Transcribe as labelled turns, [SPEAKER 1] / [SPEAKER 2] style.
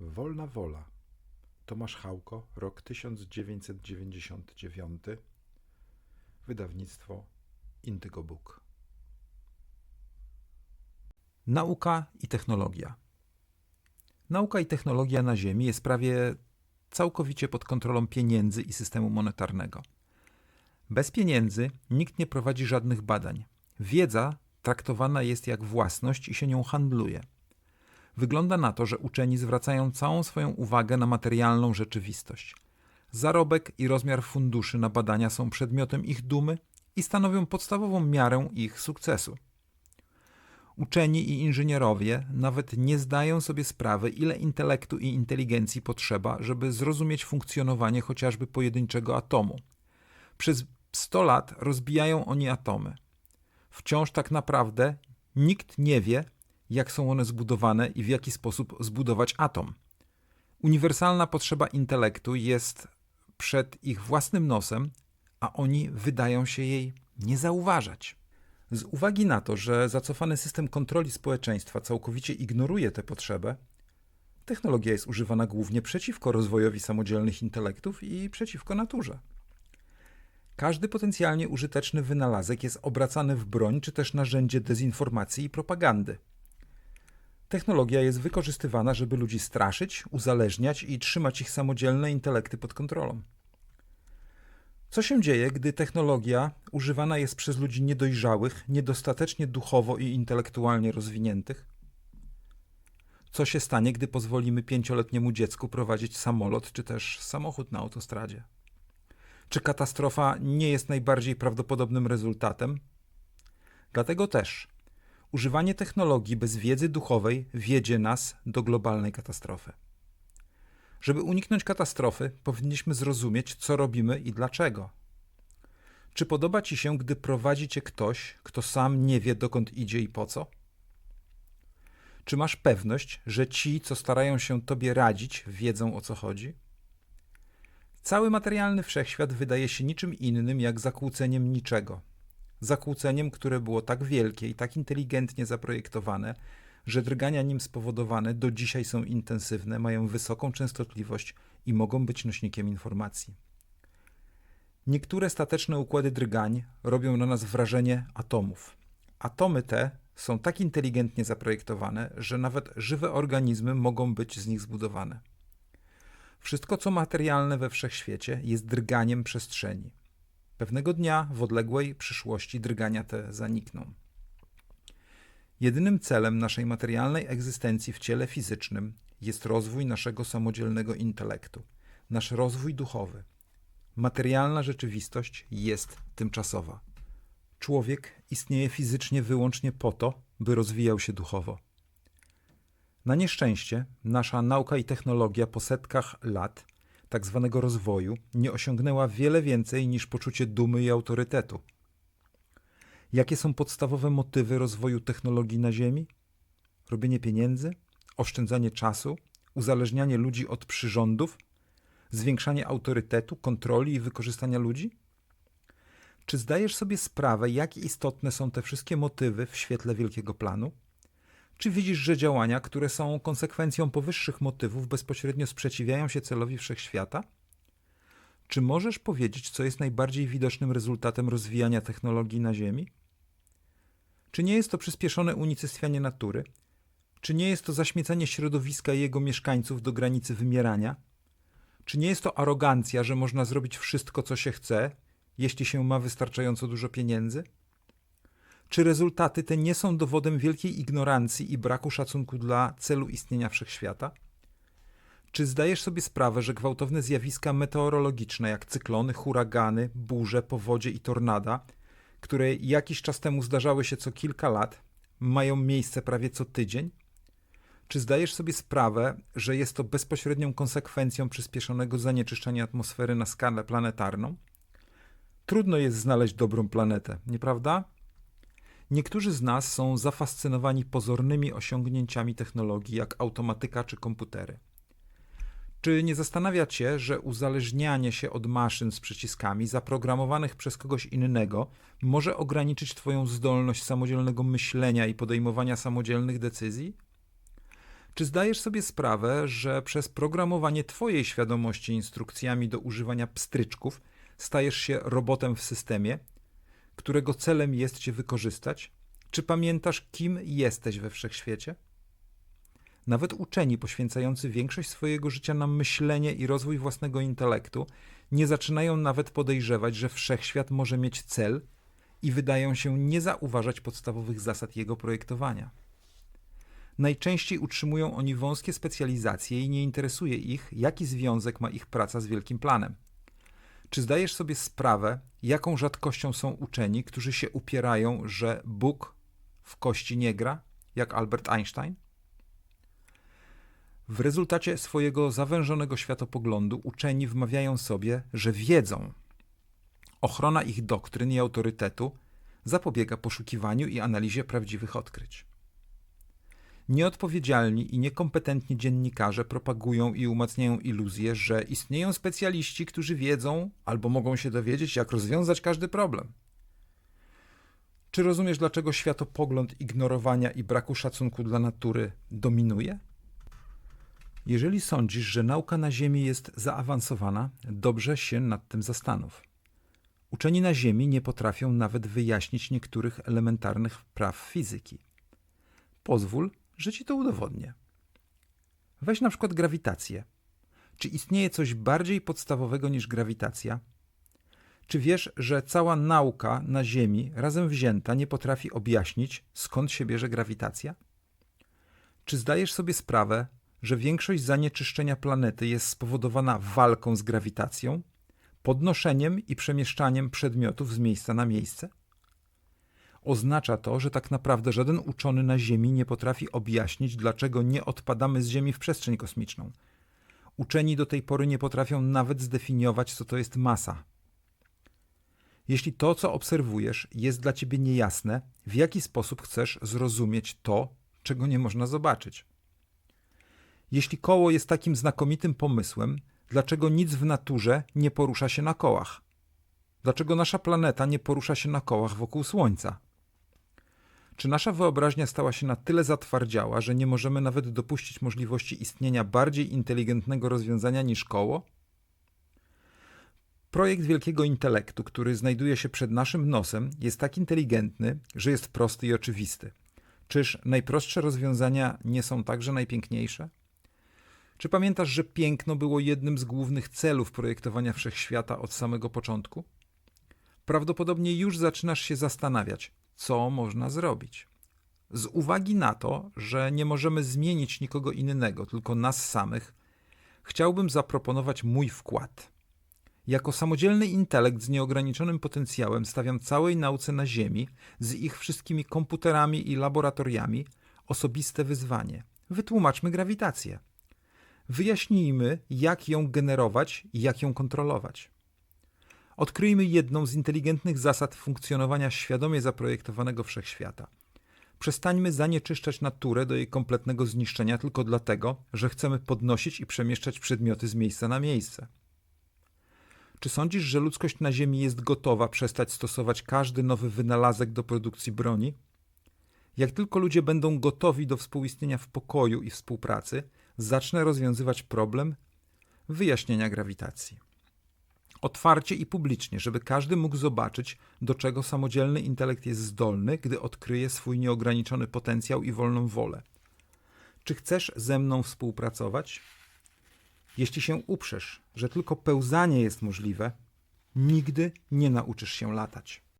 [SPEAKER 1] Wolna wola. Tomasz Chałko, rok 1999. Wydawnictwo Indygo Book.
[SPEAKER 2] Nauka i technologia. Nauka i technologia na Ziemi jest prawie całkowicie pod kontrolą pieniędzy i systemu monetarnego. Bez pieniędzy nikt nie prowadzi żadnych badań. Wiedza traktowana jest jak własność i się nią handluje. Wygląda na to, że uczeni zwracają całą swoją uwagę na materialną rzeczywistość. Zarobek i rozmiar funduszy na badania są przedmiotem ich dumy i stanowią podstawową miarę ich sukcesu. Uczeni i inżynierowie nawet nie zdają sobie sprawy, ile intelektu i inteligencji potrzeba, żeby zrozumieć funkcjonowanie chociażby pojedynczego atomu. Przez 100 lat rozbijają oni atomy. Wciąż tak naprawdę nikt nie wie, jak są one zbudowane i w jaki sposób zbudować atom. Uniwersalna potrzeba intelektu jest przed ich własnym nosem, a oni wydają się jej nie zauważać. Z uwagi na to, że zacofany system kontroli społeczeństwa całkowicie ignoruje tę potrzebę, technologia jest używana głównie przeciwko rozwojowi samodzielnych intelektów i przeciwko naturze. Każdy potencjalnie użyteczny wynalazek jest obracany w broń czy też narzędzie dezinformacji i propagandy. Technologia jest wykorzystywana, żeby ludzi straszyć, uzależniać i trzymać ich samodzielne intelekty pod kontrolą. Co się dzieje, gdy technologia używana jest przez ludzi niedojrzałych, niedostatecznie duchowo i intelektualnie rozwiniętych? Co się stanie, gdy pozwolimy pięcioletniemu dziecku prowadzić samolot czy też samochód na autostradzie? Czy katastrofa nie jest najbardziej prawdopodobnym rezultatem? Dlatego też używanie technologii bez wiedzy duchowej wiedzie nas do globalnej katastrofy. Żeby uniknąć katastrofy, powinniśmy zrozumieć, co robimy i dlaczego. Czy podoba Ci się, gdy prowadzi Cię ktoś, kto sam nie wie, dokąd idzie i po co? Czy masz pewność, że ci, co starają się Tobie radzić, wiedzą o co chodzi? Cały materialny wszechświat wydaje się niczym innym jak zakłóceniem niczego. Zakłóceniem, które było tak wielkie i tak inteligentnie zaprojektowane, że drgania nim spowodowane do dzisiaj są intensywne, mają wysoką częstotliwość i mogą być nośnikiem informacji. Niektóre stateczne układy drgań robią na nas wrażenie atomów. Atomy te są tak inteligentnie zaprojektowane, że nawet żywe organizmy mogą być z nich zbudowane. Wszystko, co materialne we wszechświecie, jest drganiem przestrzeni. Pewnego dnia w odległej przyszłości drgania te zanikną. Jedynym celem naszej materialnej egzystencji w ciele fizycznym jest rozwój naszego samodzielnego intelektu, nasz rozwój duchowy. Materialna rzeczywistość jest tymczasowa. Człowiek istnieje fizycznie wyłącznie po to, by rozwijał się duchowo. Na nieszczęście nasza nauka i technologia po setkach lat tak zwanego rozwoju nie osiągnęła wiele więcej niż poczucie dumy i autorytetu. Jakie są podstawowe motywy rozwoju technologii na Ziemi? Robienie pieniędzy, oszczędzanie czasu, uzależnianie ludzi od przyrządów, zwiększanie autorytetu, kontroli i wykorzystania ludzi? Czy zdajesz sobie sprawę, jak istotne są te wszystkie motywy w świetle wielkiego planu? Czy widzisz, że działania, które są konsekwencją powyższych motywów, bezpośrednio sprzeciwiają się celowi wszechświata? Czy możesz powiedzieć, co jest najbardziej widocznym rezultatem rozwijania technologii na Ziemi? Czy nie jest to przyspieszone unicestwianie natury? Czy nie jest to zaśmiecanie środowiska i jego mieszkańców do granicy wymierania? Czy nie jest to arogancja, że można zrobić wszystko, co się chce, jeśli się ma wystarczająco dużo pieniędzy? Czy rezultaty te nie są dowodem wielkiej ignorancji i braku szacunku dla celu istnienia wszechświata? Czy zdajesz sobie sprawę, że gwałtowne zjawiska meteorologiczne, jak cyklony, huragany, burze, powodzie i tornada, które jakiś czas temu zdarzały się co kilka lat, mają miejsce prawie co tydzień? Czy zdajesz sobie sprawę, że jest to bezpośrednią konsekwencją przyspieszonego zanieczyszczenia atmosfery na skalę planetarną? Trudno jest znaleźć dobrą planetę, nieprawda? Niektórzy z nas są zafascynowani pozornymi osiągnięciami technologii, jak automatyka czy komputery. Czy nie zastanawia Cię, że uzależnianie się od maszyn z przyciskami zaprogramowanych przez kogoś innego może ograniczyć Twoją zdolność samodzielnego myślenia i podejmowania samodzielnych decyzji? Czy zdajesz sobie sprawę, że przez programowanie Twojej świadomości instrukcjami do używania pstryczków stajesz się robotem w systemie, którego celem jest Cię wykorzystać? Czy pamiętasz, kim jesteś we wszechświecie? Nawet uczeni poświęcający większość swojego życia na myślenie i rozwój własnego intelektu nie zaczynają nawet podejrzewać, że wszechświat może mieć cel i wydają się nie zauważać podstawowych zasad jego projektowania. Najczęściej utrzymują oni wąskie specjalizacje i nie interesuje ich, jaki związek ma ich praca z wielkim planem. Czy zdajesz sobie sprawę, jaką rzadkością są uczeni, którzy się upierają, że Bóg w kości nie gra, jak Albert Einstein? W rezultacie swojego zawężonego światopoglądu uczeni wmawiają sobie, że wiedzą. Ochrona ich doktryn i autorytetu zapobiega poszukiwaniu i analizie prawdziwych odkryć. Nieodpowiedzialni i niekompetentni dziennikarze propagują i umacniają iluzję, że istnieją specjaliści, którzy wiedzą albo mogą się dowiedzieć, jak rozwiązać każdy problem. Czy rozumiesz, dlaczego światopogląd ignorowania i braku szacunku dla natury dominuje? Jeżeli sądzisz, że nauka na Ziemi jest zaawansowana, dobrze się nad tym zastanów. Uczeni na Ziemi nie potrafią nawet wyjaśnić niektórych elementarnych praw fizyki. Pozwól, że ci to udowodnię. Weź na przykład grawitację. Czy istnieje coś bardziej podstawowego niż grawitacja? Czy wiesz, że cała nauka na Ziemi razem wzięta nie potrafi objaśnić, skąd się bierze grawitacja? Czy zdajesz sobie sprawę, że większość zanieczyszczenia planety jest spowodowana walką z grawitacją, podnoszeniem i przemieszczaniem przedmiotów z miejsca na miejsce? Oznacza to, że tak naprawdę żaden uczony na Ziemi nie potrafi objaśnić, dlaczego nie odpadamy z Ziemi w przestrzeń kosmiczną. Uczeni do tej pory nie potrafią nawet zdefiniować, co to jest masa. Jeśli to, co obserwujesz, jest dla ciebie niejasne, w jaki sposób chcesz zrozumieć to, czego nie można zobaczyć? Jeśli koło jest takim znakomitym pomysłem, dlaczego nic w naturze nie porusza się na kołach? Dlaczego nasza planeta nie porusza się na kołach wokół Słońca? Czy nasza wyobraźnia stała się na tyle zatwardziała, że nie możemy nawet dopuścić możliwości istnienia bardziej inteligentnego rozwiązania niż koło? Projekt wielkiego intelektu, który znajduje się przed naszym nosem, jest tak inteligentny, że jest prosty i oczywisty. Czyż najprostsze rozwiązania nie są także najpiękniejsze? Czy pamiętasz, że piękno było jednym z głównych celów projektowania wszechświata od samego początku? Prawdopodobnie już zaczynasz się zastanawiać, co można zrobić. Z uwagi na to, że nie możemy zmienić nikogo innego, tylko nas samych, chciałbym zaproponować mój wkład. Jako samodzielny intelekt z nieograniczonym potencjałem stawiam całej nauce na Ziemi, z ich wszystkimi komputerami i laboratoriami, osobiste wyzwanie. Wytłumaczmy grawitację. Wyjaśnijmy, jak ją generować i jak ją kontrolować. Odkryjmy jedną z inteligentnych zasad funkcjonowania świadomie zaprojektowanego wszechświata. Przestańmy zanieczyszczać naturę do jej kompletnego zniszczenia tylko dlatego, że chcemy podnosić i przemieszczać przedmioty z miejsca na miejsce. Czy sądzisz, że ludzkość na Ziemi jest gotowa przestać stosować każdy nowy wynalazek do produkcji broni? Jak tylko ludzie będą gotowi do współistnienia w pokoju i współpracy, zacznę rozwiązywać problem wyjaśnienia grawitacji. Otwarcie i publicznie, żeby każdy mógł zobaczyć, do czego samodzielny intelekt jest zdolny, gdy odkryje swój nieograniczony potencjał i wolną wolę. Czy chcesz ze mną współpracować? Jeśli się uprzesz, że tylko pełzanie jest możliwe, nigdy nie nauczysz się latać.